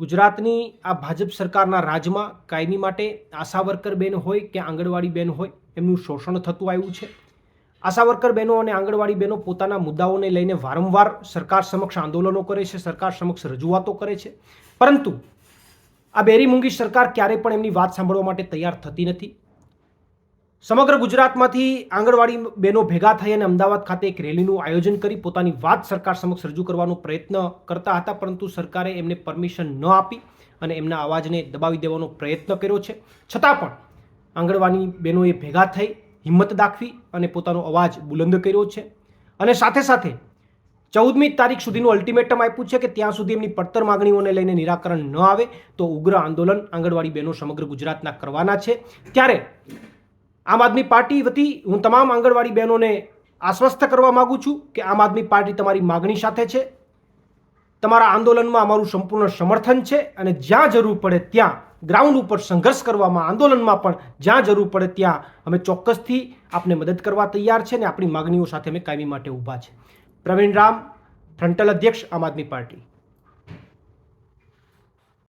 ગુજરાતની આ ભાજપ સરકારના રાજમાં કાયમી માટે આશા વર્કર બેન હોય કે આંગણવાડી બેન હોય, એમનું શોષણ થતું આવ્યું છે. આશા વર્કર બહેનો અને આંગણવાડી બહેનો પોતાના મુદ્દાઓને લઈને વારંવાર સરકાર સમક્ષ આંદોલનો કરે છે, સરકાર સમક્ષ રજૂઆતો કરે છે. પરંતુ આ બેરી મૂંગી સરકાર ક્યારેય પણ એમની વાત સાંભળવા માટે તૈયાર થતી નથી. સમગ્ર ગુજરાતમાંથી આંગણવાડી બહેનો ભેગા થઈ અને અમદાવાદ ખાતે એક રેલીનું આયોજન કરી પોતાની વાત સરકાર સમક્ષ રજૂ કરવાનો પ્રયત્ન કરતા હતા, પરંતુ સરકારે એમને પરમિશન ન આપી અને એમના અવાજને દબાવી દેવાનો પ્રયત્ન કર્યો છે. છતાં પણ આંગણવાડી બહેનોએ ભેગા થઈ હિંમત દાખવી અને પોતાનો અવાજ બુલંદ કર્યો છે. અને સાથે સાથે ચૌદમી તારીખ સુધીનું અલ્ટિમેટમ આપ્યું છે કે ત્યાં સુધી એમની પડતર માગણીઓને લઈને નિરાકરણ ન આવે તો ઉગ્ર આંદોલન આંગણવાડી બહેનો સમગ્ર ગુજરાતના કરવાના છે. ત્યારે આમ આદમી પાર્ટી વતી હું તમામ આંગણવાડી બહેનોને આશ્વસ્ત કરવા માગું છું કે આમ આદમી પાર્ટી તમારી માગણી સાથે છે. તમારા આંદોલનમાં અમારું સંપૂર્ણ સમર્થન છે અને જ્યાં જરૂર પડે ત્યાં ગ્રાઉન્ડ ઉપર સંઘર્ષ કરવામાં, આંદોલનમાં પણ જ્યાં જરૂર પડે ત્યાં અમે ચોક્કસથી આપને મદદ કરવા તૈયાર છે અને આપણી માગણીઓ સાથે અમે કાયમી માટે ઊભા છે. પ્રવીણ રામ, ફ્રન્ટલ અધ્યક્ષ આમ આદમી પાર્ટી.